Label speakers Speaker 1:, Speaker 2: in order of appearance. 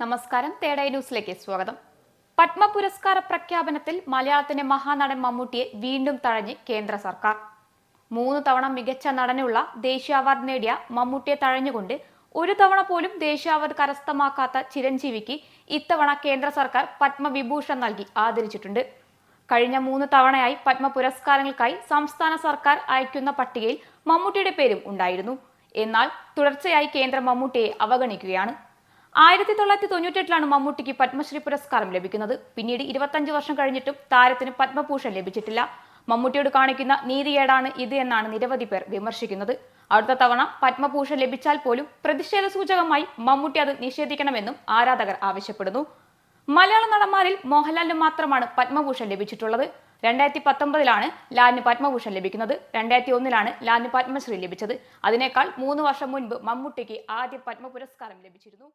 Speaker 1: നമസ്കാരം. തേടൈ ന്യൂസിലേക്ക് സ്വാഗതം. പത്മ പുരസ്കാര പ്രഖ്യാപനത്തിൽ മലയാളത്തിന്റെ മഹാനടൻ മമ്മൂട്ടിയെ വീണ്ടും തഴഞ്ഞ് കേന്ദ്ര സർക്കാർ. മൂന്ന് തവണ മികച്ച നടനുള്ള ദേശീയ അവാർഡ് നേടിയ മമ്മൂട്ടിയെ തഴഞ്ഞുകൊണ്ട് ഒരു തവണ പോലും ദേശീയ അവാർഡ് കരസ്ഥമാക്കാത്ത ചിരഞ്ജീവിക്ക് ഇത്തവണ കേന്ദ്ര സർക്കാർ പത്മവിഭൂഷൺ നൽകി ആദരിച്ചിട്ടുണ്ട്. കഴിഞ്ഞ മൂന്ന് തവണയായി പത്മ പുരസ്കാരങ്ങൾക്കായി സംസ്ഥാന സർക്കാർ അയക്കുന്ന പട്ടികയിൽ മമ്മൂട്ടിയുടെ പേരും ഉണ്ടായിരുന്നു. എന്നാൽ തുടർച്ചയായി കേന്ദ്രം മമ്മൂട്ടിയെ അവഗണിക്കുകയാണ്. ആയിരത്തി തൊള്ളായിരത്തി തൊണ്ണൂറ്റെട്ടിലാണ് മമ്മൂട്ടിക്ക് പത്മശ്രീ പുരസ്കാരം ലഭിക്കുന്നത്. പിന്നീട് ഇരുപത്തഞ്ച് വർഷം കഴിഞ്ഞിട്ടും താരത്തിന് പത്മഭൂഷൺ ലഭിച്ചിട്ടില്ല. മമ്മൂട്ടിയോട് കാണിക്കുന്ന നീതികേടാണ് ഇത് എന്നാണ് നിരവധി പേർ വിമർശിക്കുന്നത്. അടുത്ത തവണ പത്മഭൂഷൺ ലഭിച്ചാൽ പോലും പ്രതിഷേധ സൂചകമായി മമ്മൂട്ടി അത് നിഷേധിക്കണമെന്നും ആരാധകർ ആവശ്യപ്പെടുന്നു. മലയാള നടന്മാരിൽ മോഹൻലാലിന് മാത്രമാണ് പത്മഭൂഷൺ ലഭിച്ചിട്ടുള്ളത്. രണ്ടായിരത്തി പത്തൊമ്പതിലാണ് ലാലിന് പത്മഭൂഷൺ ലഭിക്കുന്നത്. രണ്ടായിരത്തി ഒന്നിലാണ് ലാലിന് പത്മശ്രീ ലഭിച്ചത്. അതിനേക്കാൾ മൂന്ന് വർഷം മുൻപ് മമ്മൂട്ടിക്ക് ആദ്യ പത്മ പുരസ്കാരം ലഭിച്ചിരുന്നു.